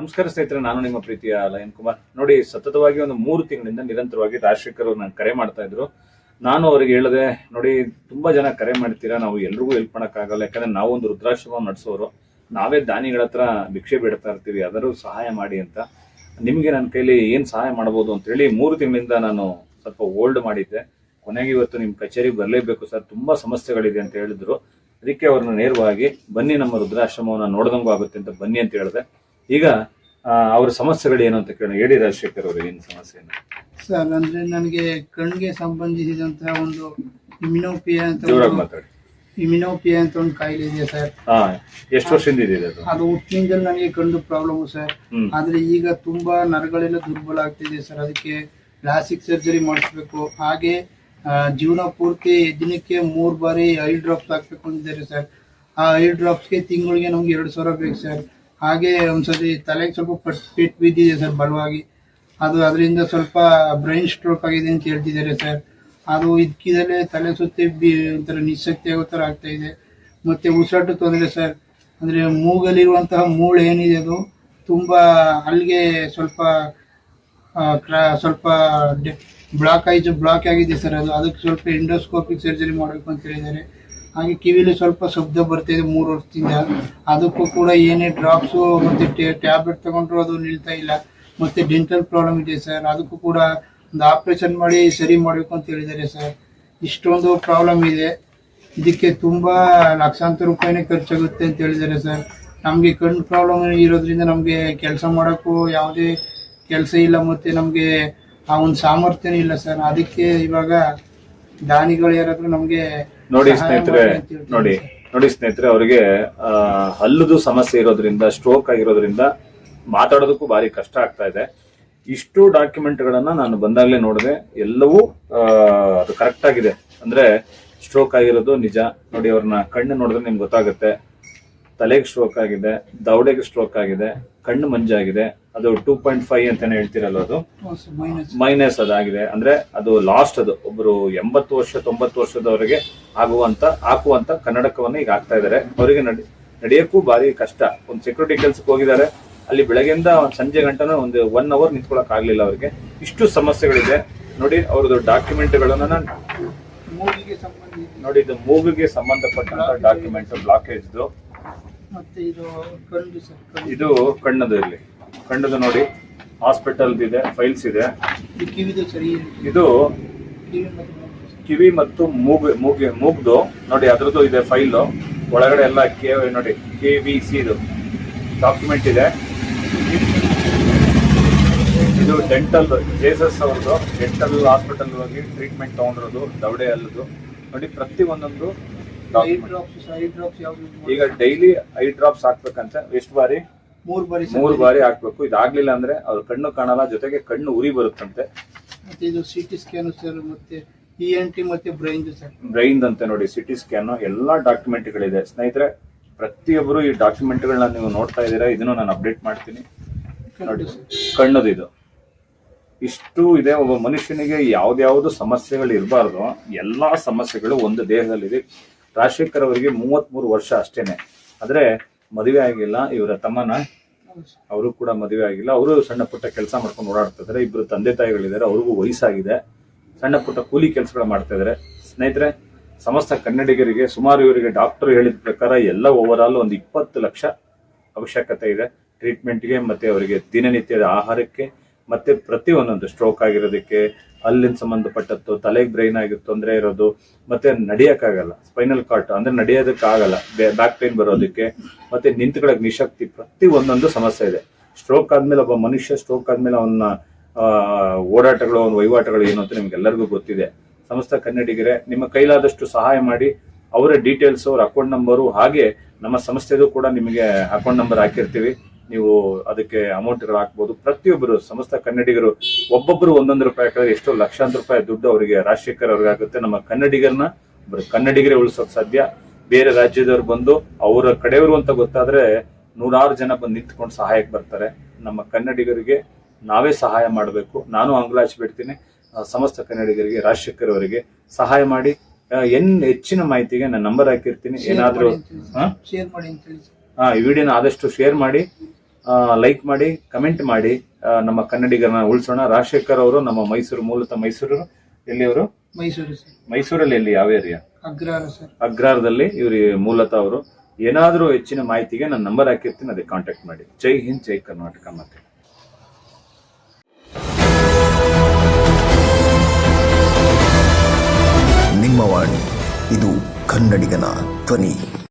ನಮಸ್ಕಾರ ಸ್ನೇಹಿತರೆ, ನಾನು ನಿಮ್ಮ ಪ್ರೀತಿಯ ಲಯನ್ ಕುಮಾರ್. ನೋಡಿ, ಸತತವಾಗಿ ಒಂದು ಮೂರು ತಿಂಗಳಿಂದ ನಿರಂತರವಾಗಿ ರಾಜಶೇಖರ್ ನಾನು ಕರೆ ಮಾಡ್ತಾ ಇದ್ರು. ನಾನು ಅವ್ರಿಗೆ ಹೇಳಿದೆ, ನೋಡಿ, ತುಂಬಾ ಜನ ಕರೆ ಮಾಡ್ತೀರಾ, ನಾವು ಎಲ್ರಿಗೂ ಹೆಲ್ಪ್ ಮಾಡೋಕ್ಕಾಗಲ್ಲ, ಯಾಕಂದ್ರೆ ನಾವು ಒಂದು ರುದ್ರಾಶ್ರಮ ನಡೆಸೋರು. ನಾವೇ ದಾನಿಗಳ ಹತ್ರ ಭಿಕ್ಷೆ ಬಿಡ್ತಾ ಇರ್ತೀವಿ ಅದರೂ ಸಹಾಯ ಮಾಡಿ ಅಂತ. ನಿಮಗೆ ನನ್ನ ಕೈಲಿ ಏನು ಸಹಾಯ ಮಾಡ್ಬೋದು ಅಂತ ಹೇಳಿ ಮೂರು ತಿಂಗಳಿಂದ ನಾನು ಸ್ವಲ್ಪ ಓಲ್ಡ್ ಮಾಡಿದ್ದೆ. ಕೊನೆಗೆ ಇವತ್ತು ನಿಮ್ಮ ಕಚೇರಿಗೆ ಬರಲೇಬೇಕು ಸರ್, ತುಂಬಾ ಸಮಸ್ಯೆಗಳಿದೆ ಅಂತ ಹೇಳಿದ್ರು. ಅದಕ್ಕೆ ಅವ್ರನ್ನ ನೇರವಾಗಿ, ಬನ್ನಿ ನಮ್ಮ ರುದ್ರಾಶ್ರಮವನ್ನ ನೋಡ್ದಂಗೂ ಆಗುತ್ತೆ ಅಂತ ಬನ್ನಿ ಅಂತ ಹೇಳಿದೆ. ಈಗ ಅವ್ರ ಸಮಸ್ಯೆಗಳು ಏನು ಅಂತ ಕೇಳೋಣ. ಹೇಳಿ ರಾಜಶೇಖರ್ ಅವರು ಏನು ಸಮಸ್ಯೆ ಸರ್ ಅಂದ್ರೆ ನನಗೆ ಕಣ್ಣಿಗೆ ಸಂಬಂಧಿಸಿದಂತಹ ಒಂದು ಇಮ್ಯುನೋಪಿಯಾ ಅಂತ ಜೋರಾಗಿ ಮಾತಾಡಿ. ಇಮ್ಯುನೋಪಿಯಾ ಅಂತ ಒಂದು ಕಾಯಿಲೆ ಇದೆ ಸರ್. ಹಾ ಎಷ್ಟು ವರ್ಷದಿಂದ ಇದೆ ಅದು? ಅದು ಹುಟ್ಟಿನಿಂದಲೂ ನನಗೆ ಕಣ್ಣು ಪ್ರಾಬ್ಲಮ್ ಸರ್. ಹ್ಮ್. ಆದ್ರೆ ಈಗ ತುಂಬಾ ನರಗಳೆಲ್ಲ ದುರ್ಬಲ ಆಗ್ತಿದೆ ಸರ್. ಅದಕ್ಕೆ ಪ್ಲಾಸ್ಟಿಕ್ ಸರ್ಜರಿ ಮಾಡಿಸ್ಬೇಕು. ಹಾಗೆ ಆ, ಜೀವನ ಪೂರ್ತಿ ದಿನಕ್ಕೆ ಮೂರ್ ಬಾರಿ ಐ ಡ್ರಾಪ್ಸ್ ಹಾಕ್ಬೇಕು ಅಂತಿದ್ದಾರೆ ಸರ್. ಆ ಐ ಡ್ರಾಪ್ಸ್ಗೆ ತಿಂಗಳಿಗೆ ನಮ್ಗೆ ಎರಡು ಸಾವಿರ ಬೇಕು ಸರ್. ಹಾಗೆ ಒಂದ್ಸತಿ ತಲೆಗೆ ಸ್ವಲ್ಪ ಪಟ್ಟಿಟ್ ಪೆಟ್ಟು ಬಿದ್ದಿದೆ ಸರ್, ಬಲವಾಗಿ. ಅದು ಅದರಿಂದ ಸ್ವಲ್ಪ ಬ್ರೈನ್ ಸ್ಟ್ರೋಕ್ ಆಗಿದೆ ಅಂತ ಹೇಳ್ತಿದ್ದಾರೆ ಸರ್. ಅದು ಇದಕ್ಕಿದಲ್ಲೇ ತಲೆ ಸುತ್ತಿ ಬಿ ಒಂಥರ ನಿಶಕ್ತಿ ಆಗೋ ಥರ ಆಗ್ತಾ ಇದೆ. ಮತ್ತೆ ಉಸಿರಾಟ ತೊಂದರೆ ಸರ್. ಅಂದರೆ ಮೂಗಲ್ಲಿರುವಂತಹ ಮೂಳೆ ಏನಿದೆ ಅದು ತುಂಬ ಅಲ್ಲಿಗೆ ಸ್ವಲ್ಪ ಸ್ವಲ್ಪ ಬ್ಲಾಕ್ ಆಯ್ತು ಬ್ಲಾಕ್ ಆಗಿದೆ ಸರ್ ಅದು. ಅದಕ್ಕೆ ಸ್ವಲ್ಪ ಎಂಡೋಸ್ಕೋಪಿಕ್ ಸರ್ಜರಿ ಮಾಡಬೇಕು ಅಂತ ಹೇಳಿದ್ದಾರೆ. ಹಾಗೆ ಕಿವಿಲಿ ಸ್ವಲ್ಪ ಶಬ್ದ ಬರ್ತಾ ಇದೆ ಮೂರು ವರ್ಷದಿಂದ. ಅದಕ್ಕೂ ಕೂಡ ಏನೇ ಡ್ರಾಪ್ಸು ಮತ್ತೆ ಟ್ಯಾಬ್ಲೆಟ್ ತಗೊಂಡ್ರು ಅದು ನಿಲ್ತಾ ಇಲ್ಲ. ಮತ್ತೆ ಡೆಂಟಲ್ ಪ್ರಾಬ್ಲಮ್ ಇದೆ ಸರ್ ಅದಕ್ಕೂ ಕೂಡ ಒಂದು ಆಪ್ರೇಷನ್ ಮಾಡಿ ಸರಿ ಮಾಡಬೇಕು ಅಂತ ಹೇಳಿದ್ದಾರೆ ಸರ್ ಇಷ್ಟೊಂದು ಪ್ರಾಬ್ಲಮ್ ಇದೆ. ಇದಕ್ಕೆ ತುಂಬ ಲಕ್ಷಾಂತರ ರೂಪಾಯಿನೇ ಖರ್ಚಾಗುತ್ತೆ ಅಂತ ಹೇಳಿದ್ದಾರೆ ಸರ್ ನಮಗೆ ಕಣ್ಣು ಪ್ರಾಬ್ಲಮ್ ಇರೋದ್ರಿಂದ ನಮಗೆ ಕೆಲಸ ಮಾಡೋಕ್ಕೂ ಯಾವುದೇ ಕೆಲಸ ಇಲ್ಲ ಮತ್ತು ನಮಗೆ ಆ ಒಂದು ಸಾಮರ್ಥ್ಯನೂ ಇಲ್ಲ ಸರ್ ಅದಕ್ಕೆ ಇವಾಗ ದಾನಿಗಳು ಯಾರಾದ್ರೂ ನಮ್ಗೆ ನೋಡಿ ಸ್ನೇಹಿತರೆ ನೋಡಿ ನೋಡಿ ಸ್ನೇಹಿತರೆ ಅವರಿಗೆ ಹಲ್ಲುದು ಸಮಸ್ಯೆ ಇರೋದ್ರಿಂದ ಸ್ಟ್ರೋಕ್ ಆಗಿರೋದ್ರಿಂದ ಮಾತಾಡೋದಕ್ಕೂ ಭಾರಿ ಕಷ್ಟ ಆಗ್ತಾ ಇದೆ. ಇಷ್ಟು ಡಾಕ್ಯುಮೆಂಟ್ ಗಳನ್ನ ನಾನು ಬಂದಾಗ್ಲೇ ನೋಡಿದೆ. ಎಲ್ಲವೂ ಆ, ಅದು ಕರೆಕ್ಟ್ ಆಗಿದೆ. ಅಂದ್ರೆ ಸ್ಟ್ರೋಕ್ ಆಗಿರೋದು ನಿಜ. ನೋಡಿ ಅವ್ರನ್ನ ಕಣ್ಣು ನೋಡಿದ್ರೆ ನಿಮ್ಗೆ ಗೊತ್ತಾಗುತ್ತೆ. ತಲೆಗೆ ಸ್ಟ್ರೋಕ್ ಆಗಿದೆ ದವಡೆಗೆ ಸ್ಟ್ರೋಕ್ ಆಗಿದೆ ಕಣ್ಣು ಮಂಜಾಗಿದೆ. ಅದು ಟೂ ಪಾಯಿಂಟ್ ಫೈವ್ ಅಂತಾನೆ ಹೇಳ್ತಿರಲ್ಲ ಅದು? ಮೈನಸ್ ಅದಾಗಿದೆ. ಅಂದ್ರೆ ಅದು ಲಾಸ್ಟ್ ಅದು ಒಬ್ರು ಎಂಬತ್ತು ವರ್ಷ ತೊಂಬತ್ತು ವರ್ಷದವರೆಗೆ ಆಗುವಂತ ಹಾಕುವಂತ ಕನ್ನಡಕವನ್ನ ಈಗ ಹಾಕ್ತಾ ಇದಾರೆ ಅವರಿಗೆ ನಡಿ ನಡೆಯಕ್ಕೂ ಭಾರಿ ಕಷ್ಟ. ಒಂದು ಸೆಕ್ಯೂರಿಟಿ ಕೆಲ್ಸಕ್ಕೆ ಹೋಗಿದ್ದಾರೆ. ಅಲ್ಲಿ ಬೆಳಗ್ಗೆಯಿಂದ ಸಂಜೆ ಗಂಟನ ಒಂದು ಒನ್ ಅವರ್ ನಿಂತ್ಕೊಳಕ್ ಆಗ್ಲಿಲ್ಲ ಅವ್ರಿಗೆ. ಇಷ್ಟು ಸಮಸ್ಯೆಗಳಿದೆ. ನೋಡಿ ಅವ್ರದ್ದು ಡಾಕ್ಯುಮೆಂಟ್ಗಳನ್ನ ನೋಡಿ ಇದು ಮೂಗಿಗೆ ಸಂಬಂಧಪಟ್ಟಂತ ಡಾಕ್ಯುಮೆಂಟ್ ಬ್ಲಾಕೇಜ್ದು ಸರ್ ಇದು ಕಣ್ಣದು ಇಲ್ಲಿ. ಕಣ್ಣದು ನೋಡಿ ಹಾಸ್ಪಿಟಲ್ ಇದೆ ಫೈಲ್ಸ್ ಇದೆ. ಇದು ಕಿವಿ ಮತ್ತು ಮೂಗು. ಮೂಗ್ ಮೂಗಿ ಮೂಗ್ದು. ನೋಡಿ ಅದ್ರದ್ದು ಇದೆ ಫೈಲ್ ಒಳಗಡೆ ಎಲ್ಲ ಕೆ ನೋಡಿ ಕೆ ವಿ ಸಿ ಇದು. ಡಾಕ್ಯುಮೆಂಟ್ ಇದೆ. ಇದು ಡೆಂಟಲ್ ಜೇಸಸ್ ಅವ್ರದ್ದು. ಡೆಂಟಲ್ ಹಾಸ್ಪಿಟಲ್ ಹೋಗಿ ಟ್ರೀಟ್ಮೆಂಟ್ ತಗೊಂಡಿರೋದು ದವಡೆ ಅಲ್ಲದು ನೋಡಿ ಪ್ರತಿ ಒಂದೊಂದು ಈಗ? ಡೈಲಿ ಐ ಡ್ರಾಪ್ಸ್ ಹಾಕ್ಬೇಕಂತ ಎಷ್ಟು ಬಾರಿ? ಮೂರ್ ಬಾರಿ ಮೂರು. ಬಾರಿ ಹಾಕ್ಬೇಕು. ಇದಾಗ್ಲಿಲ್ಲ ಅಂದ್ರೆ ಅವ್ರ ಕಣ್ಣು ಕಾಣಲ್ಲ ಜೊತೆಗೆ ಕಣ್ಣು ಉರಿ ಬರುತ್ತಂತೆ. ಮತ್ತೆ ಇದು ಸಿ ಟಿ ಸ್ಕ್ಯಾನ್ ಸರ್ ಮತ್ತೆ ಇ ಎನ್ ಟಿ ಮತ್ತೆ ಬ್ರೈನ್ ಸರ್. ಬ್ರೈನ್ ಅಂತೆ ನೋಡಿ ಸಿಟಿ ಸ್ಕ್ಯಾನ್ ಎಲ್ಲಾ ಡಾಕ್ಯುಮೆಂಟ್ಗಳಿದೆ ಸ್ನೇಹಿತರೆ ಪ್ರತಿಯೊಬ್ಬರು ಈ ಡಾಕ್ಯುಮೆಂಟ್ಗಳನ್ನ ನೀವು ನೋಡ್ತಾ ಇದ್ದೀರಾ ಇದನ್ನು ನಾನು ಅಪ್ಡೇಟ್ ಮಾಡ್ತೀನಿ. ನೋಡಿ ಕಣ್ಣದು ಇದು. ಇಷ್ಟು ಇದೆ ಒಬ್ಬ ಮನುಷ್ಯನಿಗೆ ಯಾವ್ದ್ಯಾವ್ದು ಸಮಸ್ಯೆಗಳು ಇರಬಾರ್ದು ಎಲ್ಲಾ ಸಮಸ್ಯೆಗಳು ಒಂದು ದೇಹದಲ್ಲಿದೆ. ರಾಜಶೇಖರ್ ಅವರಿಗೆ ಮೂವತ್ಮೂರು ವರ್ಷ ಅಷ್ಟೇನೆ. ಆದ್ರೆ ಮದುವೆ ಆಗಿಲ್ಲ, ಇವರ ತಮ್ಮನ ಅವರು ಕೂಡ ಮದುವೆ ಆಗಿಲ್ಲ. ಅವರು ಸಣ್ಣ ಪುಟ್ಟ ಕೆಲಸ ಮಾಡ್ಕೊಂಡು ಓಡಾಡ್ತಾ ಇದಾರೆ ಇಬ್ರು ತಂದೆ ತಾಯಿಗಳಿದ್ದಾರೆ. ಅವ್ರಿಗೂ ವಯಸ್ಸಾಗಿದೆ. ಸಣ್ಣ ಪುಟ್ಟ ಕೂಲಿ ಕೆಲಸಗಳು ಮಾಡ್ತಾ ಇದಾರೆ ಸ್ನೇಹಿತರೆ, ಸಮಸ್ತ ಕನ್ನಡಿಗರಿಗೆ, ಸುಮಾರು ಇವರಿಗೆ ಡಾಕ್ಟರ್ ಹೇಳಿದ ಪ್ರಕಾರ ಎಲ್ಲ ಓವರ್ ಆಲ್ ಒಂದು ಇಪ್ಪತ್ತು ಲಕ್ಷ ಅವಶ್ಯಕತೆ ಇದೆ. ಟ್ರೀಟ್ಮೆಂಟ್ಗೆ ಮತ್ತೆ ಅವರಿಗೆ ದಿನನಿತ್ಯದ ಆಹಾರಕ್ಕೆ ಮತ್ತೆ ಪ್ರತಿ ಒಂದೊಂದು ಸ್ಟ್ರೋಕ್ ಆಗಿರೋದಕ್ಕೆ ಅಲ್ಲಿಂದ ಸಂಬಂಧಪಟ್ಟದ್ದು ತಲೆಗೆ ಬ್ರೈನ್ ಆಗಿ ತೊಂದರೆ ಇರೋದು ಮತ್ತೆ ನಡಿಯಕ್ಕಾಗಲ್ಲ. ಸ್ಪೈನಲ್ ಕಾರ್ಟ್ ಅಂದ್ರೆ ನಡೆಯೋದಕ್ಕಾಗಲ್ಲ. ಬ್ಯಾಕ್ ಪೇನ್ ಬರೋದಕ್ಕೆ ಮತ್ತೆ ನಿಂತ್ಕೊಳ್ಳೋಕೆ ನಿಶಕ್ತಿ ಪ್ರತಿ ಒಂದೊಂದು ಸಮಸ್ಯೆ ಇದೆ. ಸ್ಟ್ರೋಕ್ ಆದ್ಮೇಲೆ ಒಬ್ಬ ಮನುಷ್ಯ ಸ್ಟ್ರೋಕ್ ಆದ್ಮೇಲೆ ಅವನ ಆ, ಓಡಾಟಗಳು ಅವನ ವಹಿವಾಟಗಳು ಏನು ಅಂತ ನಿಮ್ಗೆಲ್ಲರಿಗೂ ಗೊತ್ತಿದೆ. ಸಮಸ್ತ ಕನ್ನಡಿಗರೇ ನಿಮ್ಮ ಕೈಲಾದಷ್ಟು ಸಹಾಯ ಮಾಡಿ ಅವರ ಡೀಟೇಲ್ಸ್ ಅವ್ರ ಅಕೌಂಟ್ ನಂಬರು ಹಾಗೆ ನಮ್ಮ ಸಂಸ್ಥೆದು ಕೂಡ ನಿಮಗೆ ಅಕೌಂಟ್ ನಂಬರ್ ಹಾಕಿರ್ತೀವಿ. ನೀವು ಅದಕ್ಕೆ ಅಮೌಂಟ್ಗಳು ಹಾಕ್ಬೋದು. ಪ್ರತಿಯೊಬ್ಬರು ಸಮಸ್ತ ಕನ್ನಡಿಗರು ಒಬ್ಬೊಬ್ಬರು ಒಂದೊಂದು ರೂಪಾಯಿ ಹಾಕಿದ್ರೆ ಎಷ್ಟೋ ಲಕ್ಷಾಂತರ ರೂಪಾಯಿ ದುಡ್ಡು ಅವರಿಗೆ ರಾಜಶೇಖರ್ ಅವ್ರಿಗೆ ಆಗುತ್ತೆ. ನಮ್ಮ ಕನ್ನಡಿಗರನ್ನ ಕನ್ನಡಿಗರೇ ಉಳಿಸೋಕ್ ಸಾಧ್ಯ. ಬೇರೆ ರಾಜ್ಯದವ್ರು ಬಂದು ಅವರ ಕಡೆಯವರು ಅಂತ ಗೊತ್ತಾದ್ರೆ ನೂರಾರು ಜನ ಬಂದು ನಿಂತ್ಕೊಂಡು ಸಹಾಯಕ್ಕೆ ಬರ್ತಾರೆ. ನಮ್ಮ ಕನ್ನಡಿಗರಿಗೆ ನಾವೇ ಸಹಾಯ ಮಾಡಬೇಕು. ನಾನು ಅಂಗುಲಾಚ್ ಬಿಡ್ತೀನಿ ಸಮಸ್ತ ಕನ್ನಡಿಗರಿಗೆ ರಾಜಶೇಖರ್ ಅವರಿಗೆ ಸಹಾಯ ಮಾಡಿ. ಎನ್ ಹೆಚ್ಚಿನ ಮಾಹಿತಿಗೆ ನಾನು ನಂಬರ್ ಹಾಕಿರ್ತೀನಿ. ಏನಾದ್ರೂ ಹಾ? ಈ ವಿಡಿಯೋನ ಆದಷ್ಟು ಶೇರ್ ಮಾಡಿ. ಲೈಕ್ ಮಾಡಿ ಕಮೆಂಟ್ ಮಾಡಿ ನಮ್ಮ ಕನ್ನಡಿಗರನ್ನ ಉಳಿಸೋಣ. ರಾಜಶೇಖರ್ ಅವರು ನಮ್ಮ ಮೈಸೂರು ಮೂಲತಃ ಮೈಸೂರು ಎಲ್ಲಿಯವರು? ಮೈಸೂರು ಸರ್. ಮೈಸೂರಲ್ಲಿ ಎಲ್ಲಿ? ಯಾವ ಏರಿಯಾ ಅಗ್ರಹಾರ ಸರ್. ಅಗ್ರಾರದಲ್ಲಿ. ಇವರು ಮೂಲತಃ ಅವರು. ಏನಾದರೂ ಹೆಚ್ಚಿನ ಮಾಹಿತಿಗೆ ನಾನು ನಂಬರ್ ಹಾಕಿರ್ತೀನಿ ಅದಕ್ಕೆ ಕಾಂಟ್ಯಾಕ್ಟ್ ಮಾಡಿ. ಜೈ ಹಿಂದ್ ಜೈ ಕರ್ನಾಟಕ ಮತ್ತೆ ನಿಮ್ಮ ವಾಣಿ ಇದು ಕನ್ನಡಿಗನ ಧ್ವನಿ.